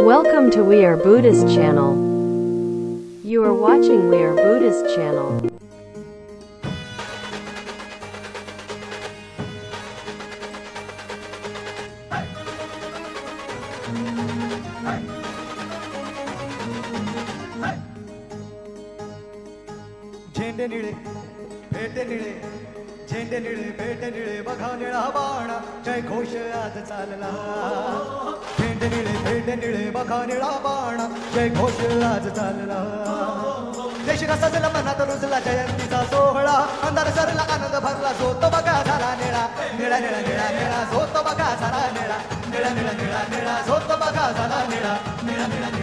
Welcome to We Are Buddhist channel. You are watching We Are Buddhist channel. झेंडे निळे भेटे निळे झेंडे निळे भेटे निळे बघा निळा बाणा जय घोष आज चालला. झेंडे निळे भेटे निळे बघा निळा बाणा जय घोष आज चालला. देश सजला मनात रुजला जयंतीचा सोहळा अंधार सरला आनंद भरला जो तो बघा झाला निळा. निळा निळा निळा निळा जो तो बघा झाला निळा. निळा निळा निळा निळा जो तो बघा झाला निळा निळा निळा.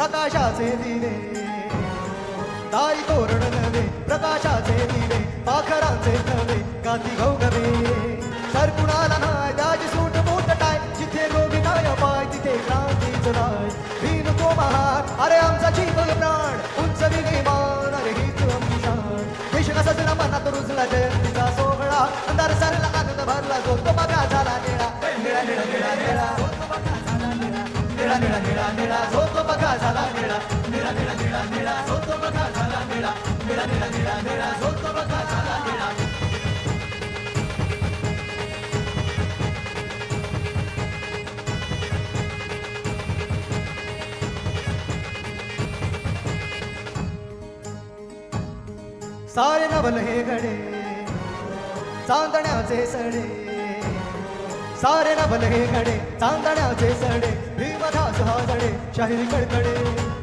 प्रकाशाचे दिवे. दारी तोरण नवे प्रकाशाचे दिवे पाखराचे नवे गाती गौगवे सरकुणाला नाय दाज सूट मोठ टाय जिथे रोगी काय पाय तिथे क्रांतीच नाय भीन तो महार अरे आमचा जीव प्राण उंच विमान अरे हीच आमची देश कसा मनात रुजला जयंतीचा सोहळा अंधार सरला आनंद भरला जो तो बघा झाला सारे नवल हे गडे चांदण्याचे सडे. सारे नवल हे गडे चांदण्याचे सडे. भीमदास हा जडे शाहीर कडकडे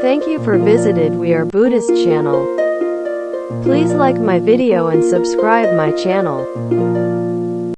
Thank you for visited We Are Buddhist channel. Please like my video and subscribe my channel.